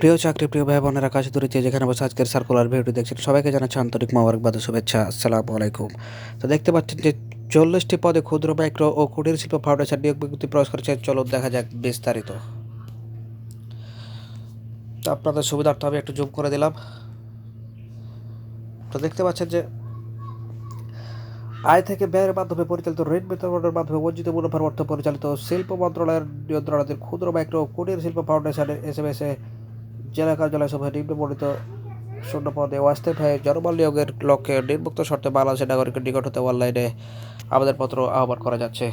প্রিয় চাকরি, প্রিয় ভাই বোনেরা, কাছে দূরে যেখানে বসে আজকের সার্কুলার ভিডিওটি দেখছেন, সবাইকে জানাচ্ছি আন্তরিক মোবারকবাদ শুভেচ্ছা। আসসালামু আলাইকুম। তো দেখতে পাচ্ছেন যে চল্লিশটি পদে ক্ষুদ্র মাইক্রো ও কুটির শিল্প ফাউন্ডেশন নিয়োগ বিজ্ঞপ্তি প্রকাশ করেছে। চলো দেখা যাক বিস্তারিত। তো আপনাদের সুবিধার্থে আমি একটু জুম করে দিলাম। তো দেখতে পাচ্ছেন যে আয় থেকে ব্যয়ের মাধ্যমে পরিচালিত ঋণ বিতরণের মাধ্যমে বঞ্চিত মুনাফার অর্থ পরিচালিত শিল্প মন্ত্রণালয়ের নিয়ন্ত্রণাধীন ক্ষুদ্র মাইক্রো কুটির শিল্প ফাউন্ডেশনের এস এম এস এ জেলা কার্যালয় সভায় নিম্নবর্ণিত শূন্য পদে অস্থায়ীভাবে জনবল নিয়োগের লক্ষ্যে নির্মুক্ত শর্তে বাংলাদেশের নাগরিকের নিকট হতে অনলাইনে আবেদনপত্র আহ্বান করা যাচ্ছে।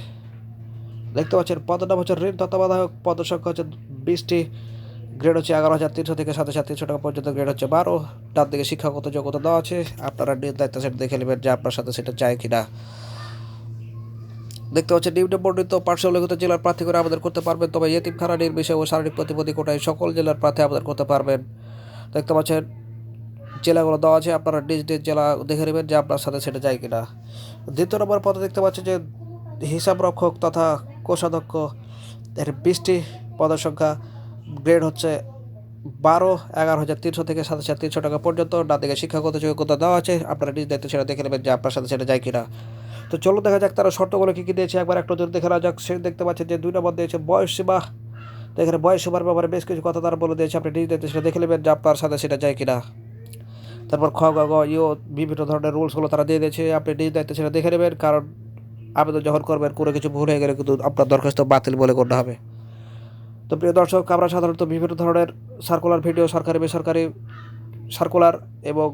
দেখতে পাচ্ছেন পদের নাম হচ্ছে ঋণ তত্ত্বাবধায়ক পদ সংখ্যা হচ্ছে বিশটি, গ্রেড হচ্ছে এগারো হাজার তিনশো থেকে সাত হাজার তিনশো টাকা পর্যন্ত, গ্রেড হচ্ছে বারো। ডান দিকে শিক্ষাগত যোগ্যতা দেওয়া আছে, আপনারা নিজ দায়িত্ব সেটা দেখে নেবেন যে আপনার সাথে সেটা চায় কিনা। দেখতে পাচ্ছেন নিম্ন বর্ণিত পার্শ্বলিখিত জেলার প্রার্থী করে আবেদন করতে পারবেন, তবে এতিমখানা নির্বিষয় ও শারীরিক প্রতিবন্ধী কোটায় সকল জেলার প্রার্থী আবেদন করতে পারবেন। দেখতে পাচ্ছেন, জেলাগুলো দেওয়া আছে, আপনারা নিজ নিজ জেলা দেখে নেবেন যে আপনার সাথে সেটা যায় কিনা। দ্বিতীয় নম্বর পদে দেখতে পাচ্ছেন যে হিসাব রক্ষক তথা কোষাধ্যক্ষ এর বিশটি পদের সংখ্যা, গ্রেড হচ্ছে বারো, এগারো হাজার তিনশো থেকে সাত হাজার তিনশো টাকা পর্যন্ত। ডান দিকে শিক্ষাগত যোগ্যতা দেওয়া আছে, আপনারা নিজ দায়িত্ব সেটা দেখে নেবেন যে আপনার সাথে সেটা যায় কিনা। তো চলো দেখা যাক তারা শর্তগুলো কী কী দিয়েছে। একবার একটু যদি দেখে যাক। সে দেখতে পাচ্ছে যে দুই নম্বর দিয়েছে বয়স সীমা। তো এখানে বয়স সীমার ব্যাপারে বেশ কিছু কথা তারা বলে দিয়েছে। আপনি দায়িত্ব সেটা দেখে নেবেন যে আপনার সাথে সেটা যায় কিনা। তারপর খ, গ ইও বিভিন্ন ধরনের রুলসগুলো তারা দিয়ে দিয়েছে। আপনি নিজ দায়িত্ব সেটা দেখে নেবেন, কারণ আবেদন যখন করবেন, কোনো কিছু ভুল হয়ে গেলে কিন্তু আপনার দরখাস্ত বাতিল বলে গণ্য হবে। তো প্রিয় দর্শক, আমরা সাধারণত বিভিন্ন ধরনের সার্কুলার ভিডিও সরকারি, বেসরকারি সার্কুলার এবং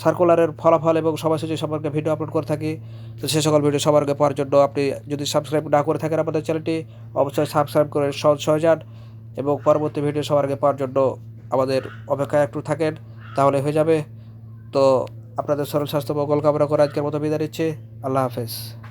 সার্কুলারের ফলাফল এবং সময়সূচি সম্পর্কে ভিডিও আপলোড করে থাকি। তো সে সকল ভিডিও সবার আগে পাওয়ার জন্য আপনি যদি সাবস্ক্রাইব না করে থাকেন আমাদের চ্যানেলটি অবশ্যই সাবস্ক্রাইব করে সহজ সহজ এবং পরবর্তী ভিডিও সবার আগে পাওয়ার জন্য আমাদের অপেক্ষায় একটু থাকেন, তাহলে হয়ে যাবে। তো আপনাদের সরল স্বাস্থ্য মঙ্গল কামনা করে আজকের মতো বিদায় নিচ্ছি। আল্লাহ হাফেজ।